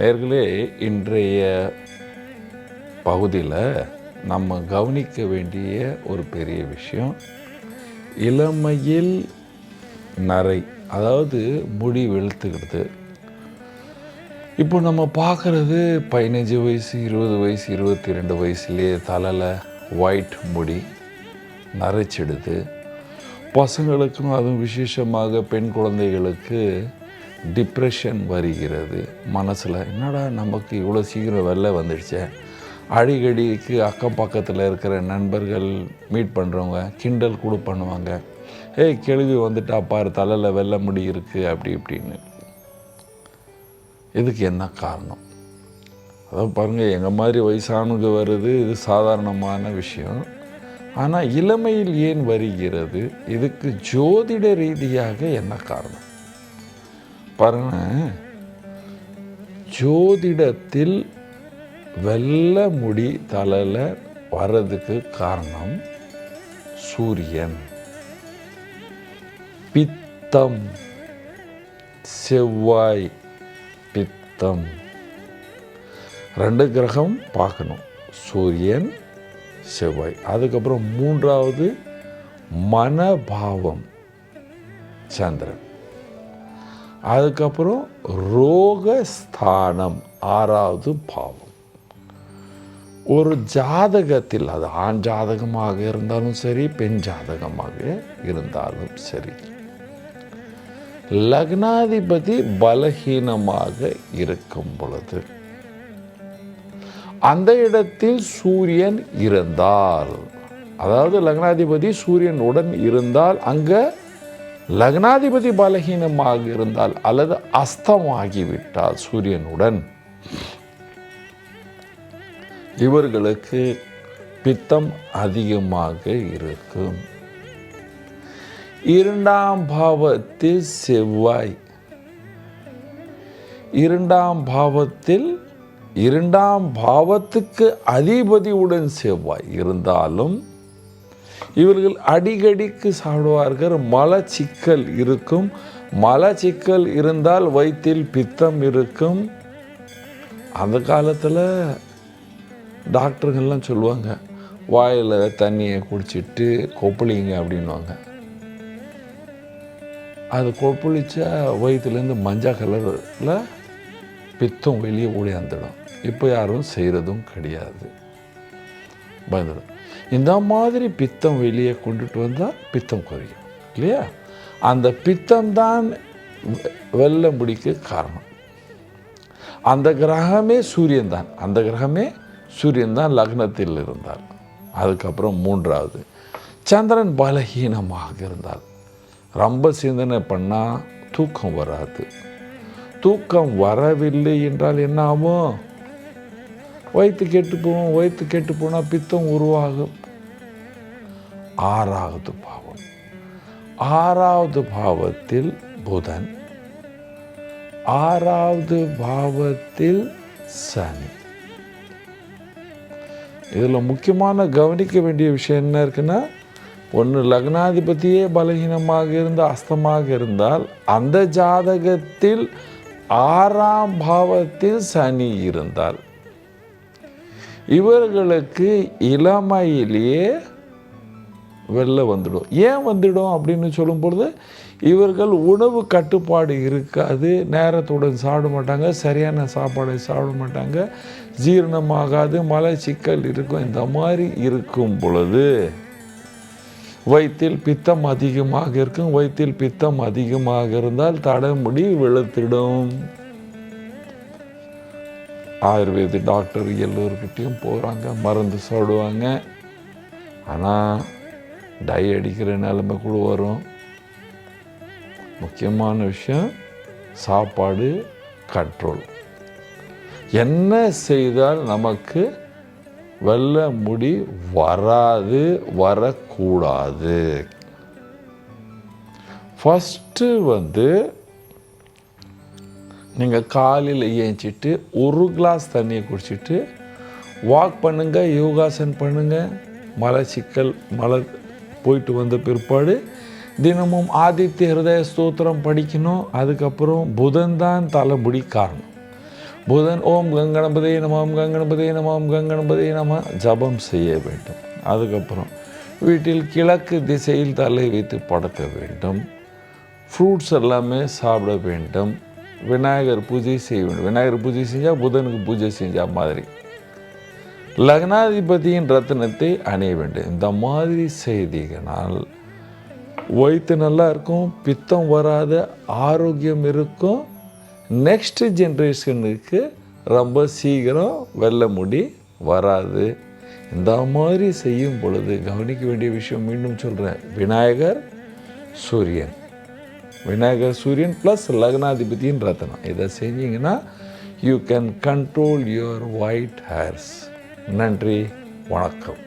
நேர்களே இன்றைய பகுதியில் நம்ம கவனிக்க வேண்டிய ஒரு பெரிய விஷயம் இளமையில் நரை அதாவது முடி வெளுத்துக்கிடுது இப்போ நம்ம பார்க்குறது பதினஞ்சு வயசு இருபது வயசு இருபத்தி ரெண்டு வயசுலேயே தலையில் ஒயிட் முடி நரைச்சிடுது. பசங்களுக்கும் அதுவும் விசேஷமாக பெண் குழந்தைகளுக்கு டிப்ரெஷன் வருகிறது. மனசில் என்னடா நமக்கு இவ்வளோ சீக்கிரம் வெளில வந்துடுச்சே? அடிக்கடிக்கு அக்கம் பக்கத்தில் இருக்கிற நண்பர்கள் மீட் பண்ணுறவங்க கிண்டல் கூட பண்ணுவாங்க. ஏய் கேள்வி வந்துட்டா பாரு தலையில் வெள்ளை முடி இருக்குது அப்படி இப்படின்னு. இதுக்கு என்ன காரணம்? அதான் பாருங்கள் எங்கள் மாதிரி வயசானவங்க வருது இது சாதாரணமான விஷயம். ஆனால் இளமையில் ஏன் வருகிறது? இதுக்கு ஜோதிட ரீதியாக என்ன காரணம்? பாருங்க ஜோதிடத்தில் வெள்ளை முடி தலையில் வர்றதுக்கு காரணம் சூரியன். பித்தம் செவ்வாய் பித்தம். ரெண்டு கிரகம் பார்க்கணும். சூரியன் செவ்வாய். அதுக்கப்புறம் மூன்றாவது மனபாவம் சந்திரன். அதுக்கப்புறம் ரோகஸ்தானம் ஆறாவது பாவம். ஒரு ஜாதகத்தில் அது ஆண் ஜாதகமாக இருந்தாலும் சரி பெண் ஜாதகமாக இருந்தாலும் சரி லக்னாதிபதி பலகீனமாக இருக்கும் பொழுது அந்த இடத்தில் சூரியன் இருந்தால் அதாவது லக்னாதிபதி சூரியன் உடன் இருந்தால் அங்க லக்னாதிபதி பலகீனமாக இருந்தால் அல்லது அஸ்தமாகிவிட்டால் சூரியனுடன். இவர்களுக்கு பித்தம் அதிகமாக இருக்கும். இரண்டாம் பாவத்தில் செவ்வாய். இரண்டாம் பாவத்தில் இரண்டாம் பாவத்துக்கு அதிபதியுடன் செவ்வாய் இருந்தாலும் இவர்கள் அடிக்கடிக்கு சாப்பிடுவார்கள். மலச்சிக்கல் இருக்கும். மலச்சிக்கல் இருந்தால் வயிற்றில் பித்தம் இருக்கும். அந்த காலத்தில் டாக்டர்கள்லாம் சொல்லுவாங்க வாயில் தண்ணியை குடிச்சிட்டு கொப்பளிங்க அப்படின்வாங்க அது கொப்பளிச்சா வயிற்றுலேருந்து மஞ்சள் கலரில் பித்தம் வெளியே ஓடியாந்துடும் இப்போ யாரும் செய்கிறதும் கிடையாது. பயந்தது. இந்த மாதிரி பித்தம் வெளியே கொண்டுட்டு வந்தால் பித்தம் குறையும். இல்லையா? அந்த பித்தம் தான் வெல்ல முடிக்கு காரணம். அந்த கிரகமே சூரியன் தான். அந்த கிரகமே சூரியன் தான் லக்னத்தில் இருந்தார். அதுக்கப்புறம் மூன்றாவது. சந்திரன் பலகீனமாக இருந்தார். ரொம்ப சிந்தனை பண்ணால் தூக்கம் வராது. தூக்கம் வரவில்லை என்றால் என்ன ஆகும்? வயிற்று கெட்டு போவோம் வயிற்று கெட்டு போனால் பித்தம் உருவாகும். ஆறாவது பாவம். ஆறாவது பாவத்தில் புதன். ஆறாவது பாவத்தில் சனி. இதில் முக்கியமான கவனிக்க வேண்டிய விஷயம் என்ன இருக்குன்னா ஒன்று லக்னாதிபதியே பலகீனமாக இருந்து அஸ்தமாக இருந்தால் அந்த ஜாதகத்தில் ஆறாம் பாவத்தில் சனி இருந்தால் இவர்களுக்கு இளமையிலேயே வெளில வந்துடும். ஏன் வந்துடும் அப்படின்னு சொல்லும் பொழுது இவர்கள் உணவு கட்டுப்பாடு இருக்காது நேரத்துடன் சாப்பிட மாட்டாங்க சரியான சாப்பாடை சாப்பிட மாட்டாங்க ஜீரணமாகாது மலச்சிக்கல் இருக்கும் இந்த மாதிரி இருக்கும் பொழுது வயிற்றில் பித்தம் அதிகமாக இருக்கும் வயிற்றில் பித்தம் அதிகமாக இருந்தால் தடமுடி வெளுத்திடும். ஆயுர்வேத டாக்டர் எல்லோருக்கிட்டேயும் போகிறாங்க மருந்து சாப்பிடுவாங்க. ஆனால் டை அடிக்கிற நிலைமை கூட வரும். முக்கியமான விஷயம் சாப்பாடு கண்ட்ரோல் என்ன செய்தால் நமக்கு வெள்ளை முடி வராது வரக்கூடாது? ஃபஸ்ட்டு வந்து நீங்கள் காலையில் ஏஞ்சிட்டு ஒரு கிளாஸ் தண்ணியை குடிச்சிட்டு வாக் பண்ணுங்கள் யோகாசன் பண்ணுங்கள் மலை சிக்கல் மலை போயிட்டு வந்த பிற்பாடு தினமும் ஆதித்ய ஹிருதய ஸ்தோத்திரம் படிக்கணும். அதுக்கப்புறம் புதன் தான் தலைமுடி காரணம். புதன் ஓம் கங்கணபதே நமாம் கங்கணபதே நமாம் கங்கணபதே நம ஜபம் செய்ய வேண்டும். அதுக்கப்புறம் வீட்டில் கிழக்கு திசையில் தலை வைத்து படுக்க வேண்டும். ஃப்ரூட்ஸ் எல்லாமே சாப்பிட வேண்டும். விநாயகர் பூஜை செய்ய வேண்டும். விநாயகர் பூஜை செஞ்சால் புதனுக்கு பூஜை செஞ்சால் மாதிரி. லக்னாதிபதியின் ரத்தினத்தை அணிய வேண்டும். இந்த மாதிரி செய்திகளால் வயிற்று நல்லா இருக்கும் பித்தம் வராத ஆரோக்கியம் இருக்கும். நெக்ஸ்ட் ஜென்ரேஷனுக்கு ரொம்ப சீக்கிரம் வெள்ள முடி வராது. இந்த மாதிரி செய்யும் பொழுது கவனிக்க வேண்டிய விஷயம் மீண்டும் சொல்கிறேன் விநாயகர் சூரியன். விநாயகர் சூரியன் ப்ளஸ் லக்னாதிபதியின் ரத்தனம். இதை செஞ்சீங்கன்னா you can control your white hairs நன்றி வணக்கம்.